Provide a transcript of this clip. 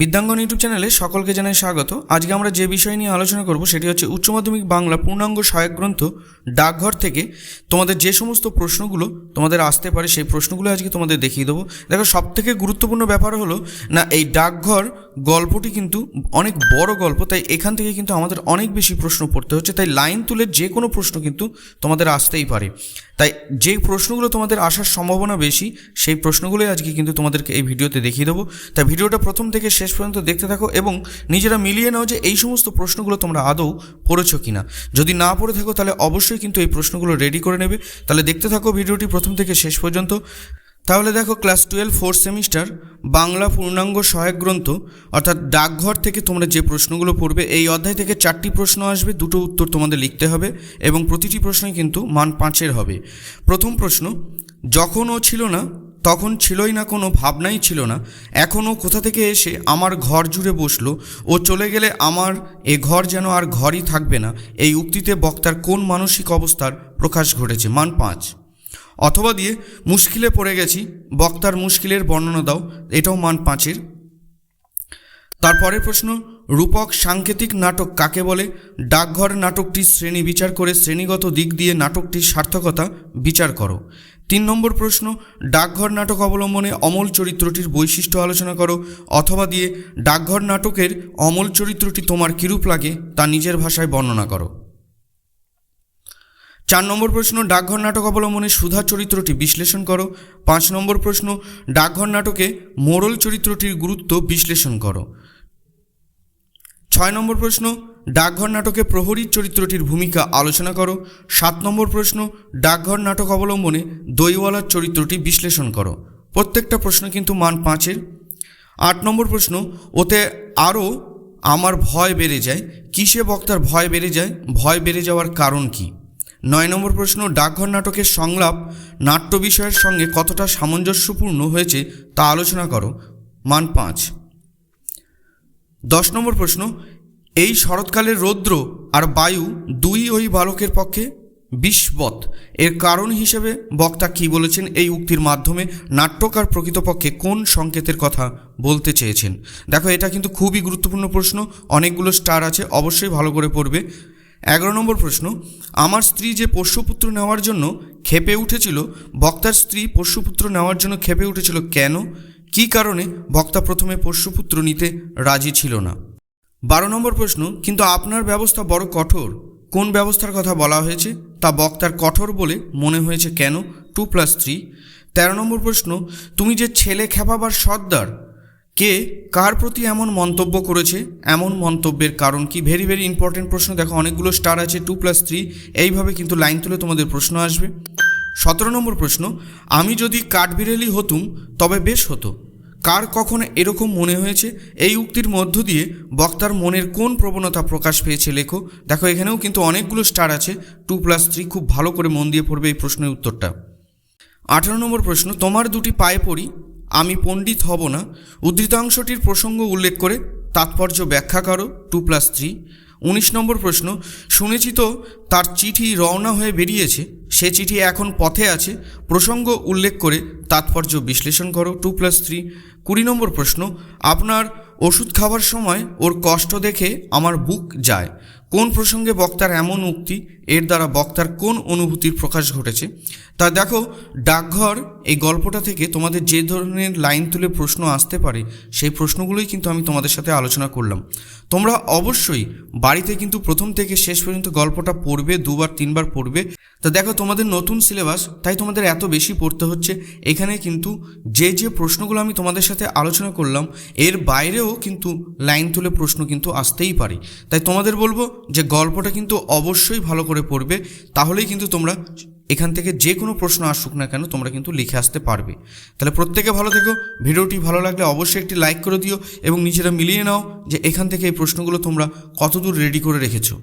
বিদ্যাঙ্গন YouTube চ্যানেলে সকলকে জানাই স্বাগত। আজকে আমরা যে বিষয় নিয়ে আলোচনা করব সেটি হচ্ছে উচ্চ মাধ্যমিক বাংলা পূর্ণাঙ্গ সহায়ক গ্রন্থ ডাকঘর থেকে তোমাদের যে সমস্ত প্রশ্নগুলো তোমাদের আসতে পারে সেই প্রশ্নগুলো আজকে তোমাদের দেখিয়ে দেবো। দেখো সব থেকে গুরুত্বপূর্ণ ব্যাপার হলো, না, এই ডাকঘর গল্পটি কিন্তু অনেক বড় গল্প, তাই এখান থেকে কিন্তু আমাদের অনেক বেশি প্রশ্ন পড়তে হচ্ছে, তাই লাইন তুলে যে কোনো প্রশ্ন কিন্তু তোমাদের আসতেই পারে। তাই যে প্রশ্নগুলো তোমাদের আসার সম্ভাবনা বেশি, সেই প্রশ্নগুলোই আজকে কিন্তু তোমাদেরকে এই ভিডিওতে দেখিয়ে দেবো। তাই ভিডিওটা প্রথম থেকে শেষ পর্যন্ত দেখতে থাকো এবং নিজেরা মিলিয়ে নাও যে এই সমস্ত প্রশ্নগুলো তোমরা আদৌ পড়েছো কিনা। যদি না পড়ে থাকো, তাহলে অবশ্যই কিন্তু এই প্রশ্নগুলো রেডি করে নেবে। তাহলে দেখতে থাকো ভিডিওটি প্রথম থেকে শেষ পর্যন্ত। তাহলে দেখো class twelve fourth semester Bangla পূর্ণাঙ্গ সহায়ক গ্রন্থ, অর্থাৎ ডাকঘর থেকে তোমরা যে প্রশ্নগুলো পড়বে, এই অধ্যায় থেকে চারটি প্রশ্ন আসবে, দুটো উত্তর তোমাদের লিখতে হবে এবং প্রতিটি প্রশ্নই কিন্তু মান পাঁচের হবে। প্রথম প্রশ্ন, যখন ও ছিল না তখন ছিলই না, কোনো ভাবনাই ছিল না। এখনও কোথা থেকে এসে আমার ঘর জুড়ে বসল ও চলে গেলে আমার এ ঘর যেন আর ঘরই থাকবে না। এই উক্তিতে বক্তার কোন মানসিক অবস্থার প্রকাশ ঘটেছে? মান পাঁচ। অথবা দিয়ে, মুশকিলে পড়ে গেছি, বক্তার মুশকিলের বর্ণনা দাও, এটাও মান পাঁচের। তারপরের প্রশ্ন, রূপক সাংকেতিক নাটক কাকে বলে? ডাকঘর নাটকটির শ্রেণি বিচার করে শ্রেণীগত দিক দিয়ে নাটকটির সার্থকতা বিচার করো। তিন নম্বর প্রশ্ন, ডাকঘর নাটক অবলম্বনে অমল চরিত্রটির বৈশিষ্ট্য আলোচনা করো, অথবা দিয়ে ডাকঘর নাটকের অমল চরিত্রটি তোমার কিরূপ লাগে তা নিজের ভাষায় বর্ণনা করো। চার নম্বর প্রশ্ন, ডাকঘর নাটক অবলম্বনে সুধা চরিত্রটি বিশ্লেষণ করো। পাঁচ নম্বর প্রশ্ন, ডাকঘর নাটকে মোরল চরিত্রটির গুরুত্ব বিশ্লেষণ করো। ছয় নম্বর প্রশ্ন, ডাকঘর নাটকে প্রহরীর চরিত্রটির ভূমিকা আলোচনা করো। সাত নম্বর প্রশ্ন, ডাকঘর নাটক অবলম্বনে দইওয়ালার চরিত্রটি বিশ্লেষণ করো। প্রত্যেকটা প্রশ্ন কিন্তু মান পাঁচের। আট নম্বর প্রশ্ন, ওতে আরও আমার ভয় বেড়ে যায়, কিসে বক্তার ভয় বেড়ে যায়, ভয় বেড়ে যাওয়ার কারণ কী? নয় নম্বর প্রশ্ন, ডাকঘর নাটকের সংলাপ নাট্য বিষয়ের সঙ্গে কতটা সামঞ্জস্যপূর্ণ হয়েছে তা আলোচনা করো। মান পাঁচ। দশ নম্বর প্রশ্ন, এই শরৎকালের রৌদ্র আর বায়ু দুই ওই বালকের পক্ষে বিষবৎ। এর কারণ হিসেবে বক্তা কী বলেছেন, এই উক্তির মাধ্যমে নাট্যকার প্রকৃতপক্ষে কোন সংকেতের কথা বলতে চেয়েছেন? দেখো, এটা কিন্তু খুবই গুরুত্বপূর্ণ প্রশ্ন, অনেকগুলো স্টার আছে, অবশ্যই ভালো করে পড়বে। এগারো নম্বর প্রশ্ন, আমার স্ত্রী যে পোষ্যপুত্র নেওয়ার জন্য ক্ষেপে উঠেছিল, বক্তার স্ত্রী পোষ্যপুত্র নেওয়ার জন্য ক্ষেপে উঠেছিল কেন? কী কারণে বক্তা প্রথমে পোষ্যপুত্র নিতে রাজি ছিল না? বারো নম্বর প্রশ্ন, কিন্তু আপনার ব্যবস্থা বড় কঠোর। কোন ব্যবস্থার কথা বলা হয়েছে? তা বক্তার কঠোর বলে মনে হয়েছে কেন? Two plus three. তেরো নম্বর প্রশ্ন, তুমি যে ছেলে খেপাবার সর্দার, কে কার প্রতি এমন মন্তব্য করেছে? এমন মন্তব্যের কারণ কি? ভেরি ভেরি ইম্পর্টেন্ট প্রশ্ন। দেখো, অনেকগুলো স্টার আছে, টু প্লাস থ্রি। এইভাবে কিন্তু লাইন তুলে তোমাদের প্রশ্ন আসবে। সতেরো নম্বর প্রশ্ন, আমি যদি কাঠবিড়েলি হতুম, তবে বেশ হতো। কার কখন এরকম মনে হয়েছে? এই উক্তির মধ্য দিয়ে বক্তার মনের কোন প্রবণতা প্রকাশ পেয়েছে লেখো। দেখো, এখানেও কিন্তু অনেকগুলো স্টার আছে। টু প্লাস থ্রি খুব ভালো করে মন দিয়ে পড়বে এই প্রশ্নের উত্তরটা। আঠারো নম্বর প্রশ্ন, তোমার দুটি পায়ে পড়ি, আমি পণ্ডিত হব না। উদ্ধৃতাংশটির প্রসঙ্গ উল্লেখ করে তাৎপর্য ব্যাখ্যা করো টু প্লাস থ্রি উনিশ নম্বর প্রশ্ন, শুনেছি তো তার চিঠি রওনা হয়ে বেরিয়েছে, সে চিঠি এখন পথে আছে, প্রসঙ্গ উল্লেখ করে তাৎপর্য বিশ্লেষণ করো টু প্লাস থ্রি কুড়ি নম্বর প্রশ্ন, আপনার ওষুধ খাবার সময় ওর কষ্ট দেখে আমার বুক যায় কোন প্রসঙ্গে বক্তার এমন উক্তি, এর দ্বারা বক্তার কোন অনুভূতির প্রকাশ ঘটেছে? তা দেখো, ডাকঘর, এই গল্পটা থেকে তোমাদের যে ধরনের লাইন তুলে প্রশ্ন আসতে পারে, সেই প্রশ্নগুলোই কিন্তু আমি তোমাদের সাথে আলোচনা করলাম। তোমরা অবশ্যই বাড়িতে কিন্তু প্রথম থেকে শেষ পর্যন্ত গল্পটা পড়বে, দুবার, তিনবার পড়বে। তা দেখো, তোমাদের নতুন সিলেবাস, তাই তোমাদের এত বেশি পড়তে হচ্ছে, এখানে কিন্তু যে যে প্রশ্নগুলো আমি তোমাদের সাথে আলোচনা করলাম, এর বাইরেও কিন্তু লাইন তুলে প্রশ্ন কিন্তু আসতেই পারে। তাই তোমাদের বলব যে গল্পটা কিন্তু অবশ্যই ভালো করে পড়বে, তাহলেই কিন্তু তোমরা এখান থেকে যে কোনো প্রশ্ন আসুক না কেন তোমরা কিন্তু লিখে আসতে পারবে। তাহলে প্রত্যেকে ভালো থেকো। ভিডিওটি ভালো লাগলে অবশ্যই একটি লাইক করে দিও এবং নিজেরা মিলিয়ে নাও যে এখান থেকে এই প্রশ্নগুলো তোমরা কতদূর রেডি করে রেখেছো।